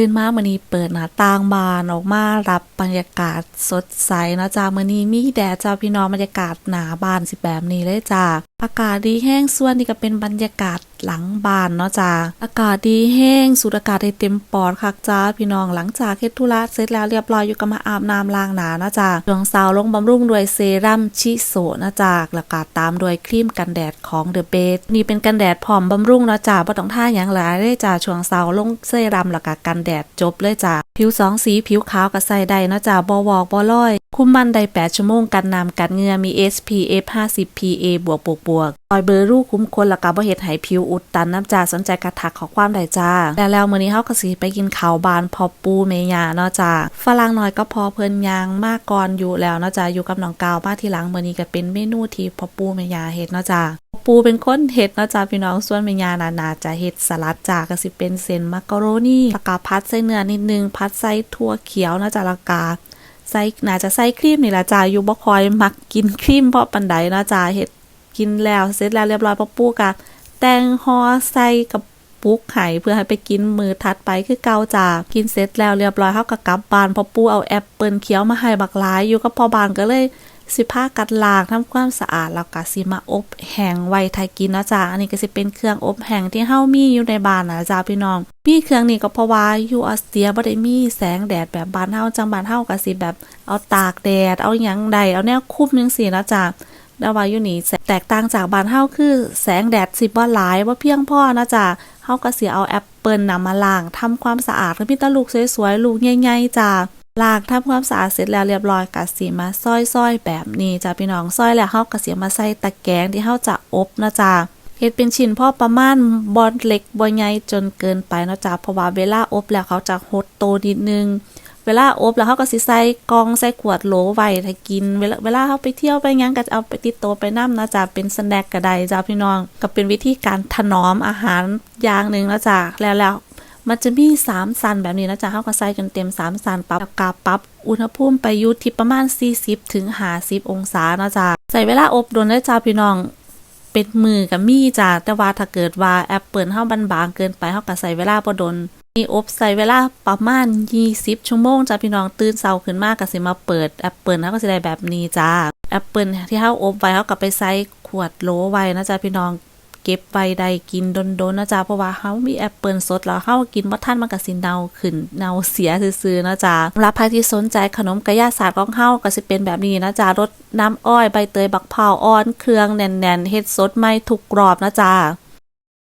ตื่นมามื่อนี้เปิดหน้าต่างบานออกมารับบรรยากาศสดใสนะจ้ามื่อนี้มีแดดจ้าพี่น้องบรรยากาศหนาบานสิแบบนี้เลยจ้าอากาศดีแห้งส่วนนี่ก็เป็นบรรยากาศหลังบานเนาะจ้าอากาศดีแห้งสูดอากาศได้เต็มปอดคักจ้าพี่น้องหลังจากเฮ็ดธุระเสร็จแล้วเรียบร้อยอยู่ก็มาอาบน้ำล้างหน้าเนาะจ้าช่วงเช้าลงบำรุงด้วยเซรั่มชิโซนะจ้าแล้วก็ตามด้วยครีมกันแดดของ The b a s นี่เป็นกันแดดพร้อมบำรุงเนาะจ้าบ่ต้องท่าหยังหลายเลยจ้าช่วงเช้าลงเซรั่มแล้วก็กันแดดจบเลยจ้าผิวสองสีผิวขาวก็ใส่ได้เนาะจ้าบ่วอกบ่ลอยคุมมันได้8ชั่วโมงกันน้ำกันเงือมี SPF 50 PA บวกบวกบวกออยเบอร์รูคุ้มคนแล้วก็บ่เฮ็ดให้ผิวอุดตันน้ำจ้าสนใจกระทักขอความได้จ้าแล้วแล้วมื้อนี้เฮาก็สิไปกินข้าวบานพอปูเมยาเนาะจ้าฝรั่งน้อยก็พอเพิ่นยางมากก่อนอยู่แล้วเนาะจ้าอยู่กับน้องกาวมาทีหลังมื้อนี้ก็เป็นเมนูที่พอปูเมยาเฮ็ดเนาะจ้าปูเป็นคนเฮ็ดเนาะจ้าพี่น้องส่วนเมยานานาจะเฮ็ดสลัดจ้าก็สิเป็นเส้นมักกะโรนีแล้วก็พัดใส่เนื้อนิดนึงพัดใส่ถั่วเขียวเนาะจ้าแล้วก็ ใส่น่าจะใส่ครีมนี่ละจ้าอยู่บ่ค่อยมักกินครีมเพราะปันไดเนาะจ้าเฮ็ดกินแล้วเสร็จแล้วเรียบร้อยปอปูก็แต่งห่อใส่กับปุกไห้เพื่อให้ไปกินมือถัดไปคือเก่าจ้ากินเสร็จแล้วเรียบร้อยเฮาก็กลับบ้านพอปูเอาแอปเปิลเขียวมาให้บักหลายอยู่กับพ่อบ้านก็เลย สิผ้ากัดลากทำความสะอาดแล้วก็สิมาอบแห้งไว้ทายกินนะจ้าอันนี้ก็สิเป็นเครื่องอบแห้งที่เฮามีอยู่ในบ้านนะจ้าพี่น้องมีเครื่องนี้ก็เพราะว่าอยู่ออสเตรียบ่ได้มีแสงแดดแบบบ้านเฮาจังบ้านเฮาก็สิแบบเอาตากแดดเอาหยังใดเอาแนวคุมจังซี่นะจ้าแต่ว่าอยู่นี่แตกต่างจากบ้านเฮาคือแสงแดดสิบ่หลายบ่เพียงพอนะจ้าเฮาก็สิเอาแอปเปิลนำมาล้างทำความสะอาดแล้วมีแตลูกสวยๆลูกใหญ่ๆจ้า ล้างทำความสะอาดเสร็จแล้วเรียบร้อยก็สิมาซอยๆแบบนี้จ้าพี่น้องซอยแล้วเฮาก็สิมาใส่ตะแกรงที่เฮาจะอบนะจ้าเฮ็ดเป็นชิ้นพอประมาณบอนเล็กบ่ใหญ่จนเกินไปนะจ้าเพราะว่าเวลาอบแล้วเขาจะหดโตนิดนึง เวลาอบแล้วเขาก็สิใส่กองใส่ขวดโหลไว้ให้กิน เวลาเวลาเขาไปเที่ยวไปหยังก็จะเอาไปติดตัวไปนํนะจ้าเป็นสแน็คก็ได้จ้าพี่น้อง ก็เป็นวิธีการถนอมอาหารอย่างหนึ่งนะจ้าแล้วแล้ว มันจะมี3สันแบบนี้นะจ๊ะเฮาก็ใส่จนเต็ม3สันปรับกาปรับอุณหภูมิไปยู่ที่ประมาณ 40ถึง50 องศานะจ๊ะใส่เวลาอบโดนได้จ้าพี่น้องเป็นมือกับมีจ้ะแต่ว่าถ้าเกิดว่าแอปเปิลเฮาบางๆเกินไปเฮาก็ใส่เวลาบ่โดนนี่อบใส่เวลาประมาณ 20 ชั่วโมงจ้ะพี่น้องตื่นเช้าขึ้นมากก็สิมาเปิดแอปเปิลเฮาก็สิได้แบบนี้จ้าแอปเปิลที่เฮาอบไว้เฮาก็ไปใส่ขวดโหลไว้นะจ๊ะพี่น้อง เก็บไว้ได้กินโดนๆนะจ๊ะเพราะว่าเฮามีแอปเปิลสดแล้วเฮากินบ่ทันมันก็สิเน่าขึ้นเน่าเสียซื่อๆนะจ๊ะรับใครที่สนใจขนมกระยาศาสตร์ของเฮาก็สิเป็นแบบนี้นะจ๊ะรสน้ำอ้อยใบเตยบักเผาอ่อนเครื่องแน่นๆเฮ็ดสดใหม่ทุกกรอบนะจ๊ะ